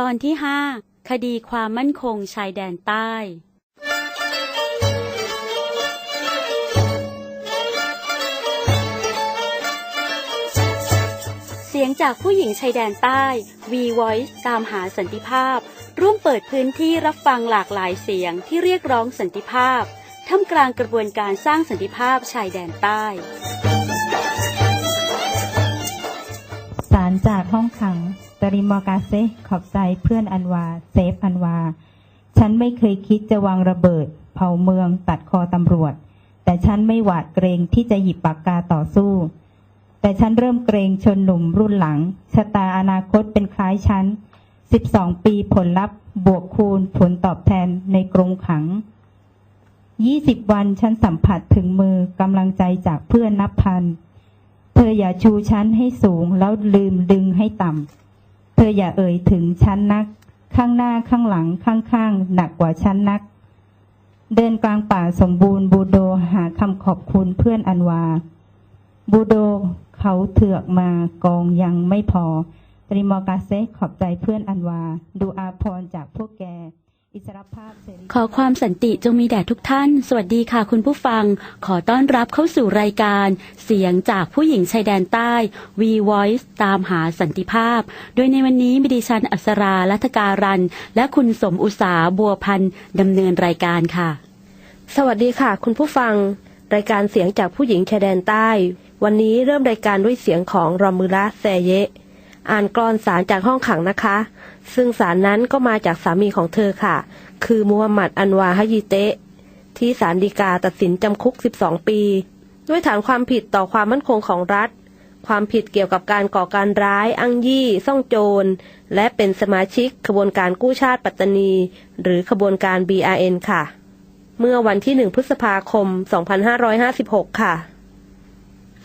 ตอนที่5คดีความมั่นคงชายแดนใต้ เสียงจากผู้หญิงชายแดนใต้ V Voice ตามหาสันติภาพ ร่วมเปิดพื้นที่รับฟังหลากหลายเสียงที่เรียกร้องสันติภาพท่ามกลางกระบวนการสร้างสันติภาพชายแดนใต้ ห้องขังตริมอกาเซขอบใจเพื่อนอันวา เซฟอันวา ฉันไม่เคยคิดจะวางระเบิด เผาเมืองตัดคอตำรวจ แต่ฉันไม่หวาดเกรงที่จะหยิบปากกาต่อสู้ แต่ฉันเริ่มเกรงชนหนุ่มรุ่นหลัง ชะตาอนาคตเป็นคล้ายฉัน12ปีผลลัพธ์ บวกคูณผลตอบแทนในกรงขัง20วันฉันสัมผัสถึงมือกำลังใจจากเพื่อนนับพัน เธออย่าชูฉันให้สูงแล้วลืมดึงให้ต่ำ เธออย่าเอ่ยถึงฉันนัก ข้างหน้าข้างหลังข้างๆหนักกว่าฉันนัก เดินกลางป่าสมบูรณ์บูโดหาคำขอบคุณเพื่อนอันวา บูโดเขาเถือกมากองยังไม่พอ ตริมอกาเซขอบใจเพื่อนอันวา ดูอาพรจากพวกแก อิสรภาพเสรีขอความสันติจงมีแด่ทุกท่าน สวัสดีค่ะคุณผู้ฟัง ขอต้อนรับเข้าสู่รายการ เสียงจากผู้หญิงชายแดนใต้ V Voice ตามหาสันติภาพ โดยในวันนี้มีดิฉันอัสราลัทการัน และคุณสมอุตสาบัวพันธ์ดำเนินรายการค่ะ สวัสดีค่ะ คุณผู้ฟัง รายการเสียงจากผู้หญิงชายแดนใต้ วันนี้เริ่มรายการด้วยเสียงของรอมุระแซเยะ อ่านกรอนสารจากห้องขังนะคะ ซึ่งสารนั้นก็มาจากสามีของเธอค่ะ คือมูฮัมหมัดอันวาฮยีเตะ ที่ศาลฎีกาตัดสินจำคุก 12 ปี ด้วยฐานความผิดต่อความมั่นคงของรัฐ ความผิดเกี่ยวกับการก่อการร้ายอ้างยี่ ซ่องโจร และเป็นสมาชิกขบวนการกู้ชาติปัตตานี หรือขบวนการ BRN ค่ะ เมื่อวันที่ 1 พฤษภาคม 2556 ค่ะ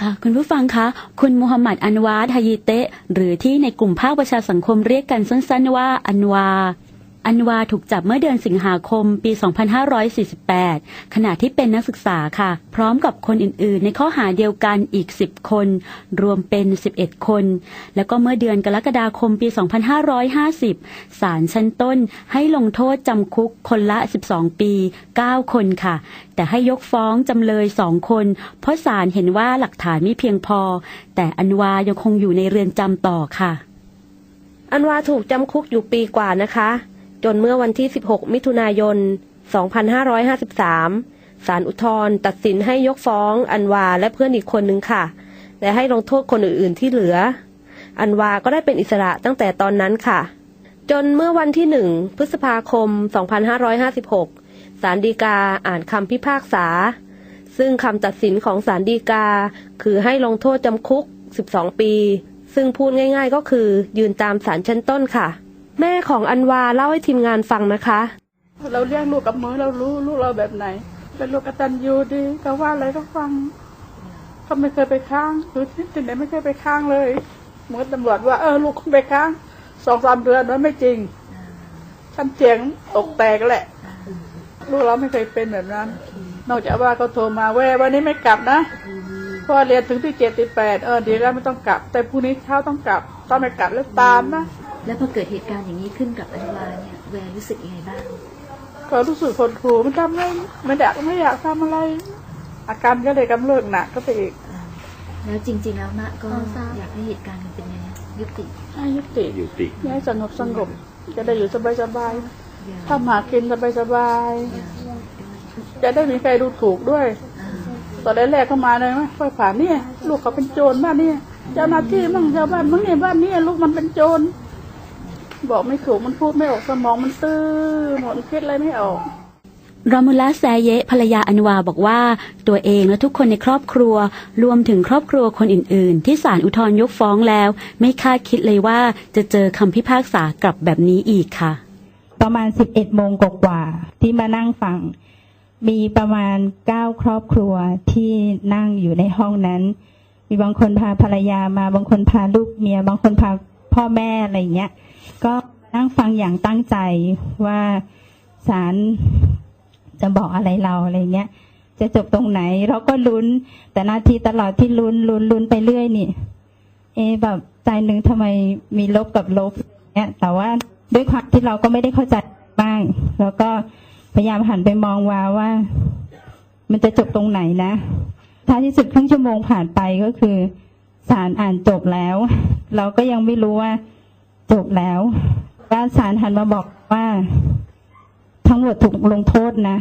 ค่ะคุณผู้ฟังคะ คุณมูฮัมหมัดอันวาฮายิเตะ หรือที่ในกลุ่มภาคประชาสังคมเรียกกันสั้นๆว่าอันวา อันวาถูกจับเมื่อเดือนสิงหาคมปี 2548 ขณะที่เป็นนักศึกษาค่ะ พร้อมกับคนอื่นๆ ในข้อหาเดียวกันอีก 10 คน รวมเป็น 11 คน แล้วก็เมื่อเดือนกรกฎาคมปี 2550 ศาลชั้นต้นให้ลงโทษจำคุกคนละ 12 ปี 9 คนค่ะ แต่ให้ยกฟ้องจำเลยสองคน เพราะศาลเห็นว่าหลักฐานไม่เพียงพอ แต่อันวายังคงอยู่ในเรือนจำต่อค่ะ อันวาถูกจำคุกอยู่ปีกว่านะคะ จนเมื่อวันที่ 16 มิถุนายน 2553 ศาลอุทธรณ์ตัดสินให้ยกฟ้อง อันวาและเพื่อนอีกคนนึงค่ะ และให้ลงโทษคนอื่นๆที่เหลือ อันวาก็ได้เป็นอิสระตั้งแต่ตอนนั้นค่ะ จนเมื่อวันที่ 1 พฤษภาคม 2556 ศาลฎีกาอ่านคำพิพากษา ซึ่งคำตัดสินของศาลฎีกา คือให้ลงโทษจำคุก 12 ปี ซึ่งพูดง่าย ๆ ก็คือยืนตามศาลชั้นต้นค่ะ แม่ของอันวาเล่าให้ทีมงานฟังนะคะ เราเลี้ยงลูกกับมือเรารู้ลูกเราแบบไหน เป็นลูกกตัญญูดีเขาว่าอะไรก็ฟังเขาไม่เคยไปค้างหรือที่ไหนไม่เคยไปค้างเลยเหมือนตำรวจว่าเออลูกคุณไปค้างสองสามเดือนนั้นไม่จริงฉันเจียงอกแตกแหละ ลูกเราไม่เคยเป็นแบบนั้น นอกจากว่าเขาโทรมาแว่วันนี้ไม่กลับนะเพราะว่าเรียนถึงที่เจ็ดที่แปดเออดีแล้วไม่ต้องกลับ แต่พรุ่งนี้เช้าต้องกลับต้องไม่กลับแล้วตามนะ แล้วพอเกิดเหตุการณ์อย่างนี้ขึ้นกับอันวาเนี่ยแวร์รู้สึกยังไงบ้างก็รู้สึกคนครูมันทำไม่ไม่อยากไม่อยากทำอะไร อาการก็เลยกำเริบหนักก็ไปอีกแล้วจริง ๆ แล้วมะก็อยากให้เหตุการณ์มันเป็นไงยุติให้ยุติให้สงบสงบจะได้อยู่สบายสบายอย่าๆทำหากินสบายสบายอย่าๆจะได้มีใครดูถูกด้วยตอนแรกๆเข้ามาเลยไหมค่อยผ่านเนี่ย ลูกเขาเป็นโจรบ้านเนี่ยเจ้าหน้าที่มั่งชาวบ้านมั่งเนี่ยบ้านเนี่ยลูกมันเป็นโจร บอกไม่ถูกมันพูดไม่ออกสมองมันตื้อหมดคิดอะไรไม่ออกรอมุลลาแซเยะภรรยาอันวาบอกว่า ตัวเองและทุกคนในครอบครัว รวมถึงครอบครัวคนอื่น ๆ ที่ศาลอุทธรณ์ยกฟ้องแล้ว ไม่คาดคิดเลยว่าจะเจอคำพิพากษากลับแบบนี้อีกค่ะ ประมาณ 11โมงกว่าๆที่มานั่งฟัง มีประมาณ 9 ครอบครัวที่นั่งอยู่ในห้องนั้น มีบางคนพาภรรยามาบางคนพาลูกเมีย บางคนพา พ่อแม่อะไรเงี้ย ก็นั่งฟังอย่างตั้งใจว่าศาลจะบอกอะไรเราอะไรเงี้ย จะจบตรงไหน เราก็ลุ้น แต่นาทีตลอดที่ลุ้นลุ้นลุ้นไปเรื่อยนี่ เอแบบใจหนึ่งทำไมมีลบกับลบเนี่ยแต่ว่าด้วยความที่เราก็ไม่ได้เข้าใจบ้าง แล้วก็พยายามหันไปมองวาว่า มันจะจบตรงไหนนะท้ายที่สุดครึ่งชั่วโมงผ่านไปก็คือ ศาลอ่านจบแล้ว เราก็ยังไม่รู้ว่าจบแล้วว่าศาลหันมาบอกว่า ทั้งหมดถูกลงโทษนะ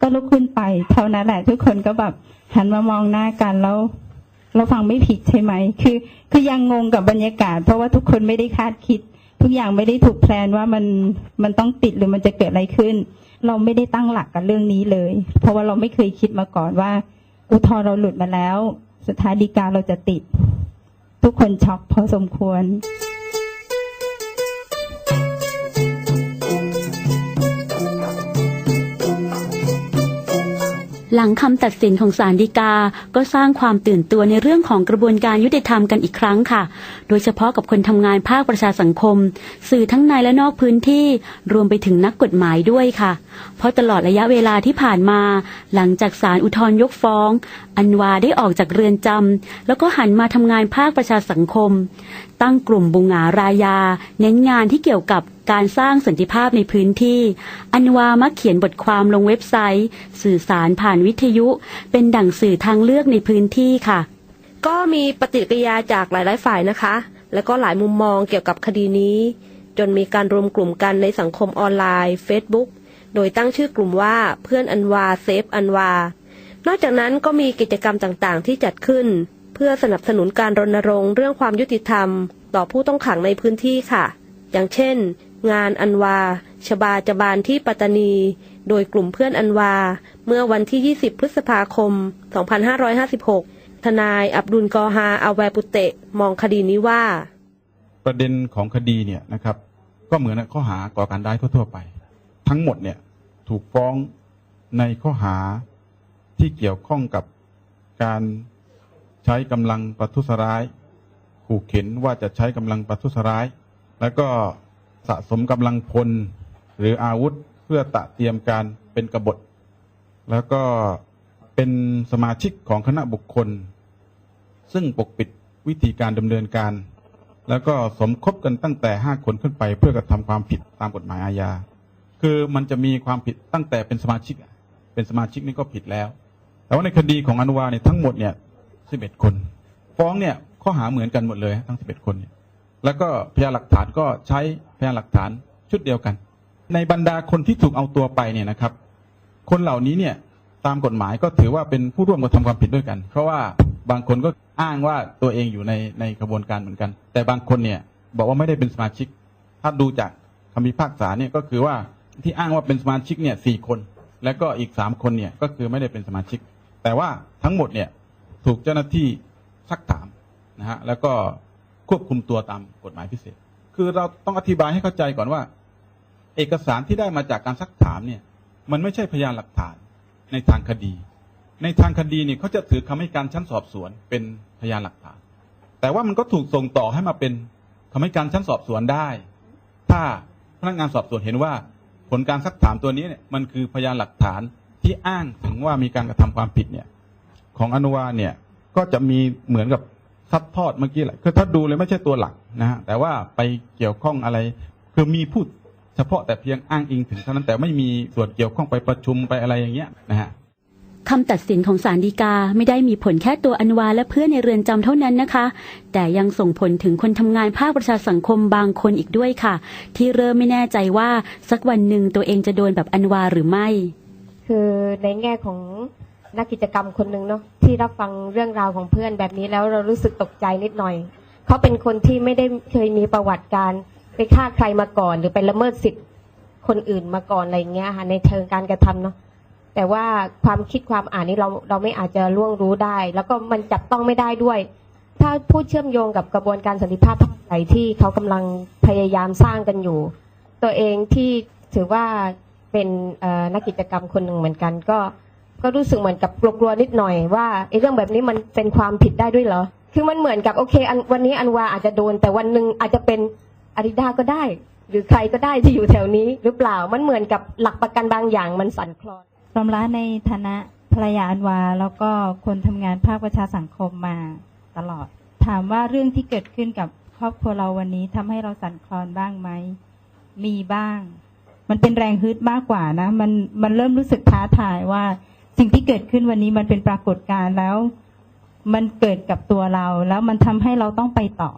ก็ลุกขึ้นไป เท่านั้นแหละทุกคนก็แบบหันมามองหน้ากันแล้วเราฟังไม่ผิดใช่ไหม คือ คือยังงงกับบรรยากาศ เพราะว่าทุกคนไม่ได้คาดคิด ทุกอย่างไม่ได้ถูกแพลนว่ามัน มันต้องติดหรือมันจะเกิดอะไรขึ้น เราไม่ได้ตั้งหลักกับเรื่องนี้เลย เพราะว่าเราไม่เคยคิดมาก่อนว่า อุทธรเราหลุดมาแล้ว สุดท้ายดีกาเราจะติด ทุกคนช็อกพอสมควร หลังคำตัดสินของศาลฎีกา ก็สร้างความตื่นตัวในเรื่องของกระบวนการยุติธรรมกันอีกครั้งค่ะ โดยเฉพาะกับคนทำงานภาคประชาสังคม สื่อทั้งในและนอกพื้นที่ รวมไปถึงนักกฎหมายด้วยค่ะ เพราะตลอดระยะเวลาที่ผ่านมา หลังจากศาลอุทธรณ์ยกฟ้อง อันวาได้ออกจากเรือนจำแล้วก็หันมาทำงานภาคประชาสังคม ตั้งกลุ่มบุงหงารายา เน้นงานที่เกี่ยวกับ การสร้างสันติภาพในพื้นที่ อันวามักเขียนบทความลงเว็บไซต์ สื่อสารผ่านวิทยุ เป็นดั่งสื่อทางเลือกในพื้นที่ค่ะ ก็มีปฏิกิริยาจากหลายๆฝ่ายนะคะ แล้วก็หลายมุมมองเกี่ยวกับคดีนี้ จนมีการรวมกลุ่มกันในสังคมออนไลน์ Facebook โดยตั้งชื่อกลุ่มว่าเพื่อนอันวาเซฟอันวานอกจากนั้นก็มีกิจกรรมต่างๆ ที่จัดขึ้น เพื่อสนับสนุนการรณรงค์เรื่องความยุติธรรม ต่อผู้ต้องขังในพื้นที่ค่ะ อย่างเช่น งานอันวา ชบาจบานที่ปัตตานี โดยกลุ่มเพื่อนอันวา เมื่อวันที่ 20 พฤษภาคม 2556 ทนายอับดุลกอฮาอาแวปุเตะ มองคดีนี้ว่า ประเด็นของคดีเนี่ยนะครับ ก็เหมือนข้อหาก่อการร้ายทั่วๆไป ทั้งหมดเนี่ยถูกฟ้องในข้อหาที่เกี่ยวข้องกับการใช้กำลังประทุษร้าย ขู่เข็นว่าจะใช้กำลังประทุษร้าย แล้วก็ สะสมกำลังพลหรืออาวุธเพื่อตะเตรียมการเป็นกบฏ แล้วก็เป็นสมาชิกของคณะบุคคล ซึ่งปกปิดวิธีการดำเนินการ แล้วก็สมคบกันตั้งแต่ห้าคนขึ้นไป เพื่อกระทำความผิดตามกฎหมายอาญาคือมันจะมีความผิดตั้งแต่เป็นสมาชิก เป็นสมาชิกนี่ก็ผิดแล้ว แต่ว่าในคดีของอนุวาเนี่ยทั้งหมดเนี่ยสิบเอ็ดคน ฟ้องเนี่ยข้อหาเหมือนกันหมดเลยทั้งสิบเอ็ดคนเนี่ย แล้วก็พยานหลักฐานก็ใช้พยานหลักฐานชุดเดียวกัน ในบรรดาคนที่ถูกเอาตัวไปเนี่ยนะครับ คนเหล่านี้เนี่ยตามกฎหมายก็ถือว่าเป็นผู้ร่วมกระทำความผิดด้วยกัน เพราะว่าบางคนก็อ้างว่าตัวเองอยู่ในในกระบวนการเหมือนกัน แต่บางคนเนี่ยบอกว่าไม่ได้เป็นสมาชิก ถ้าดูจากคำพิพากษาเนี่ยก็คือว่าที่อ้างว่าเป็นสมาชิกเนี่ยสี่คน แล้วก็อีกสามคนเนี่ยก็คือไม่ได้เป็นสมาชิก แต่ว่าทั้งหมดเนี่ยถูกเจ้าหน้าที่ซักถามนะฮะแล้วก็ ควบคุมตัวตามกฎหมายพิเศษ คือเราต้องอธิบายให้เข้าใจก่อนว่า เอกสารที่ได้มาจากการซักถามเนี่ย มันไม่ใช่พยานหลักฐานในทางคดี ในทางคดีเนี่ยเขาจะถือคำให้การชั้นสอบสวนเป็นพยานหลักฐาน แต่ว่ามันก็ถูกส่งต่อให้มาเป็นคำให้การชั้นสอบสวนได้ ถ้าพนักงานสอบสวนเห็นว่าผลการซักถามตัวนี้เนี่ยมันคือพยานหลักฐานที่อ้างถึงว่ามีการกระทำความผิดเนี่ย ของอนุวาเนี่ยก็จะมีเหมือนกับ ซัดทอดเมื่อกี้แหละคือถ้าดูเลยไม่ใช่ตัวหลักนะฮะแต่ว่าไปเกี่ยวข้องอะไร คือมีพูดเฉพาะแต่เพียงอ้างอิงถึงเท่านั้นแต่ไม่มีส่วนเกี่ยวข้องไปประชุมไปอะไรอย่างเงี้ยนะฮะคำตัดสินของศาลฎีกาไม่ได้มีผลแค่ตัวอันวาและเพื่อนในเรือนจำเท่านั้นนะคะ แต่ยังส่งผลถึงคนทำงานภาคประชาสังคมบางคนอีกด้วยค่ะ ที่เริ่มไม่แน่ใจว่าสักวันหนึ่งตัวเองจะโดนแบบอันวาหรือไม่ คือในแง่ของนักกิจกรรมคนหนึ่งเนาะ ที่รับฟังเรื่องราวของเพื่อนแบบนี้แล้วเรารู้สึกตกใจนิดหน่อย เขาเป็นคนที่ไม่ได้เคยมีประวัติการไปฆ่าใครมาก่อน หรือไปละเมิดสิทธิ์คนอื่นมาก่อนอะไรอย่างเงี้ยค่ะในเชิงการกระทำเนาะแต่ว่าความคิดความอ่านนี่เราเราไม่อาจจะล่วงรู้ได้ แล้วก็มันจับต้องไม่ได้ด้วย ถ้าพูดเชื่อมโยงกับกระบวนการสันติภาพภาคไหนที่เขากำลังพยายามสร้างกันอยู่ ตัวเองที่ถือว่าเป็นนักกิจกรรมคนหนึ่งเหมือนกันก็ ก็รู้สึกเหมือนกับกลัวๆนิดหน่อยว่าไอ้เรื่องแบบนี้มันเป็นความผิดได้ด้วยเหรอ คือมันเหมือนกับโอเคอันวันนี้อันวาอาจจะโดน แต่วันหนึ่งอาจจะเป็นอาริดาก็ได้ หรือใครก็ได้ที่อยู่แถวนี้หรือเปล่ามันเหมือนกับหลักประกันบางอย่างมันสั่นคลอนรอมละในฐานะภรรยาอันวาแล้วก็คนทำงานภาคประชาสังคมมาตลอด ถามว่าเรื่องที่เกิดขึ้นกับครอบครัวเราวันนี้ทำให้เราสั่นคลอนบ้างไหมมีบ้าง มันเป็นแรงฮึดมากกว่านะ มันมันเริ่มรู้สึกท้าทายว่า สิ่งที่เกิดขึ้นวันนี้มันเป็นปรากฏการณ์แล้ว มันเกิดกับตัวเรา แล้วมันทำให้เราต้องไปต่อ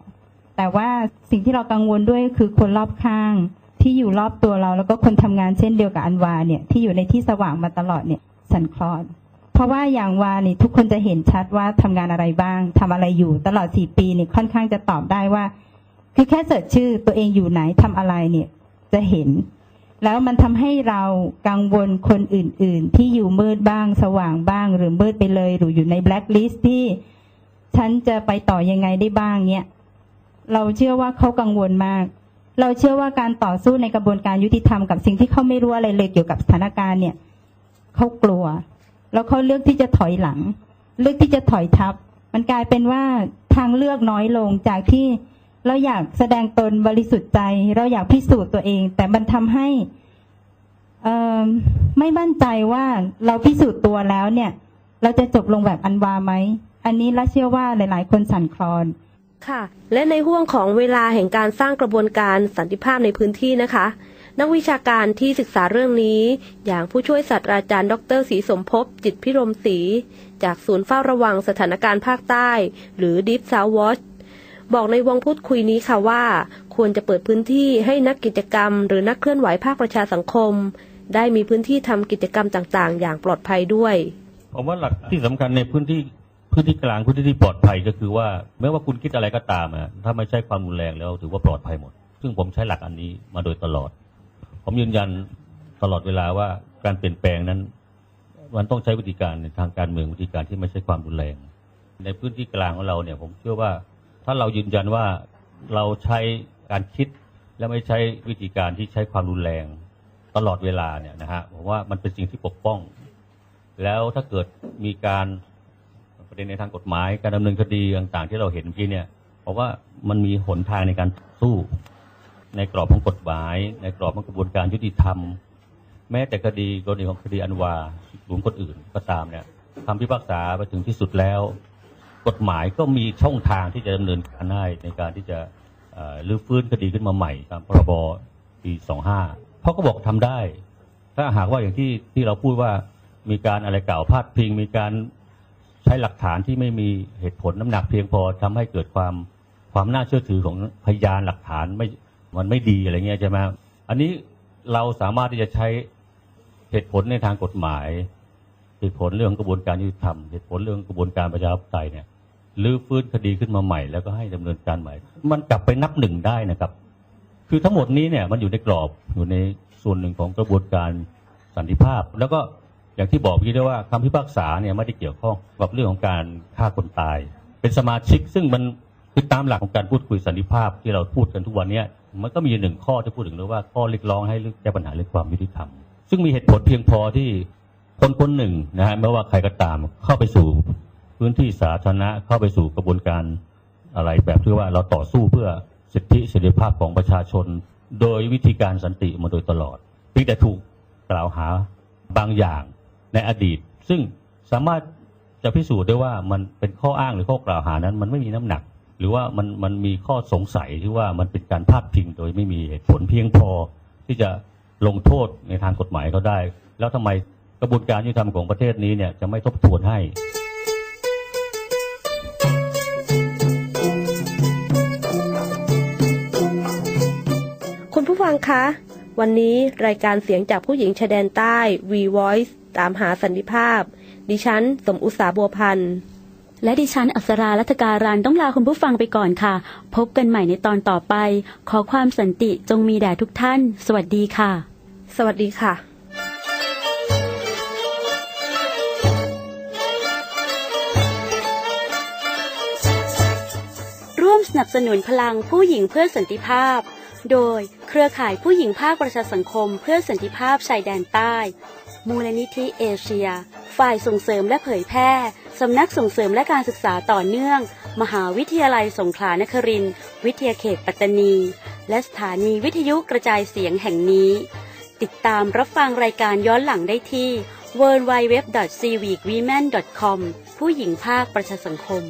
แต่ว่าสิ่งที่เรากังวลด้วยคือคนรอบข้าง ที่อยู่รอบตัวเรา แล้วก็คนทำงานเช่นเดียวกับอันวาเนี่ยที่อยู่ในที่สว่างมาตลอดเนี่ยสันคลอนเพราะว่าอย่างวานี่ทุกคนจะเห็นชัดว่าทำงานอะไรบ้างทำอะไรอยู่ตลอดสี่ปีเนี่ยค่อนข้างจะตอบได้ว่า คือแค่เสิร์ชชื่อตัวเองอยู่ไหนทำอะไรเนี่ยจะเห็น แล้วมันทำให้เรากังวลคนอื่น ๆ ที่อยู่มืดบ้าง สว่างบ้าง หรือมืดไปเลย หรืออยู่ในแบล็คลิสต์ที่ฉันจะไปต่อยังไงได้บ้างเนี่ยเราเชื่อว่าเขากังวลมาก เราเชื่อว่าการต่อสู้ในกระบวนการยุติธรรมกับสิ่งที่เขาไม่รู้อะไรเลยเกี่ยวกับสถานการณ์เนี่ยเขากลัว แล้วเขาเลือกที่จะถอยหลัง เลือกที่จะถอยทับ มันกลายเป็นว่าทางเลือกน้อยลงจากที่ เราอยากแสดงตนบริสุทธิ์ใจ เราอยากพิสูจน์ตัวเอง แต่มันทำให้ไม่มั่นใจว่าเราพิสูจน์ตัวแล้วเนี่ย เราจะจบลงแบบอันวาไหม อันนี้ละเชื่อว่าหลาย ๆ คนสั่นคลอนค่ะ และในห่วงของเวลาแห่งการสร้างกระบวนการสันติภาพในพื้นที่นะคะ นักวิชาการที่ศึกษาเรื่องนี้ อย่างผู้ช่วยศาสตราจารย์ ดรศรีสมภพจิตพิรมศรีจากศูนย์เฝ้าระวังสถานการณ์ภาคใต้ หรือ Deep South Watch บอกในวงพูดคุยนี้ค่ะว่า ควรจะเปิดพื้นที่ให้นักกิจกรรม หรือนักเคลื่อนไหวภาคประชาสังคม ได้มีพื้นที่ทำกิจกรรมต่างๆ อย่างปลอดภัยด้วย ผมว่าหลักที่สำคัญในพื้นที่พื้นที่กลางพื้นที่ที่ปลอดภัยก็คือว่าไม่ว่าคุณคิดอะไรก็ตามอะถ้าไม่ใช่ความรุนแรงแล้วถือว่าปลอดภัยหมด ซึ่งผมใช้หลักอันนี้มาโดยตลอด ผมยืนยันตลอดเวลาว่าการเปลี่ยนแปลงนั้นมันต้องใช้วิธีการในทางการเมืองวิธีการที่ไม่ใช่ความรุนแรง ในพื้นที่กลางของเราเนี่ย ผมเชื่อว่า ถ้าเรายืนยันว่าเราใช้การคิดและไม่ใช้วิธีการที่ใช้ความรุนแรงตลอดเวลาเนี่ยนะฮะผมว่ามันเป็นสิ่งที่ปกป้อง แล้วถ้าเกิดมีการประเด็นในทางกฎหมายการดำเนินคดีต่างๆ ที่เราเห็นเมื่เนี่ยเพราะว่ามันมีหนทางในการสู้ ในกรอบของกฎหมาย ในกรอบของกระบวนการยุติธรรม แม้แต่คดีกรณีของคดีอันวาหรือคนอื่นก็ตามเนี่ยคำพิพากษาไปถึงที่สุดแล้ว กฎหมายก็มีช่องทางที่จะดำเนินการได้ในการที่จะรื้อฟื้นคดีขึ้นมาใหม่ตามพรบปี25เขาก็บอกทำได้ ถ้าหากว่าอย่างที่ที่เราพูดว่ามีการอะไรกล่าวพาดพิง มีการใช้หลักฐานที่ไม่มีเหตุผลน้ำหนักเพียงพอทำให้เกิดความความน่าเชื่อถือของพยานหลักฐานไม่มันไม่ดีอะไรเงี้ยใช่ไหมอันนี้เราสามารถที่จะใช้เหตุผลในทางกฎหมาย เหตุผลเรื่องกระบวนการยุติธรรมเหตุผลเรื่องกระบวนการประชาธิปไตยเนี่ยรื้อฟื้นคดีขึ้นมาใหม่แล้วก็ให้ดำเนินการใหม่ มันกลับไปนับหนึ่งได้นะครับ คือทั้งหมดนี้เนี่ยมันอยู่ในกรอบอยู่ในส่วนหนึ่งของกระบวนการสันติภาพ แล้วก็อย่างที่บอกพี่ได้ว่าคำพิพากษาเนี่ยไม่ได้เกี่ยวข้องกับเรื่องของการฆ่าคนตาย เป็นสมาชิกซึ่งมันคือตามหลักของการพูดคุยสันติภาพที่เราพูดกันทุกวันเนี้มันก็มีหนึ่งข้อที่พูดถึงเรื่องว่าข้อเรียกร้องให้แก้ปัญหาเรื่องความยุติธรรม ซึ่งมีเหตุผลเพียงพอที่ คนคนหนึ่งนะฮะไม่ว่าใครก็ตามเข้าไปสู่พื้นที่สาธารณะเข้าไปสู่กระบวนการอะไรแบบที่ว่าเราต่อสู้เพื่อสิทธิเสรีภาพของประชาชน โดยวิธีการสันติมาโดยตลอดเพียงแต่ถูกกล่าวหาบางอย่างในอดีต ซึ่งสามารถจะพิสูจน์ได้ว่ามันเป็นข้ออ้างหรือข้อกล่าวหานั้น มันไม่มีน้ำหนัก หรือว่ามันมันมีข้อสงสัยที่ว่ามันเป็นการพาดพิงโดยไม่มีเหตุผลเพียงพอที่จะลงโทษในทางกฎหมายเขาได้ แล้วทำไม กระบวนการยุติธรรมของประเทศนี้เนี่ยจะไม่ทบทวนให้ คุณผู้ฟังคะ วันนี้รายการเสียงจากผู้หญิงชายแดนใต้ V Voice ตามหาสันติภาพ ดิฉัน สมอุตสาบัวพันธ์และดิฉันอัศรารัตการันต้องลาคุณผู้ฟังไปก่อนค่ะ พบกันใหม่ในตอนต่อไป ขอความสันติจงมีแด่ทุกท่าน สวัสดีค่ะ สวัสดีค่ะ นับสนุนพลังผู้หญิงเพื่อสันติภาพ โดยเครือข่ายผู้หญิงภาคประชาสังคมเพื่อสันติภาพชายแดนใต้ มูลนิธิเอเชีย ฝ่ายส่งเสริมและเผยแพร่ สำนักส่งเสริมและการศึกษาต่อเนื่อง มหาวิทยาลัยสงขลานครินทร์วิทยาเขตปัตตานี และสถานีวิทยุกระจายเสียงแห่งนี้ ติดตามรับฟังรายการย้อนหลังได้ที่ www.civicwomen.com ผู้หญิงภาคประชาสังคม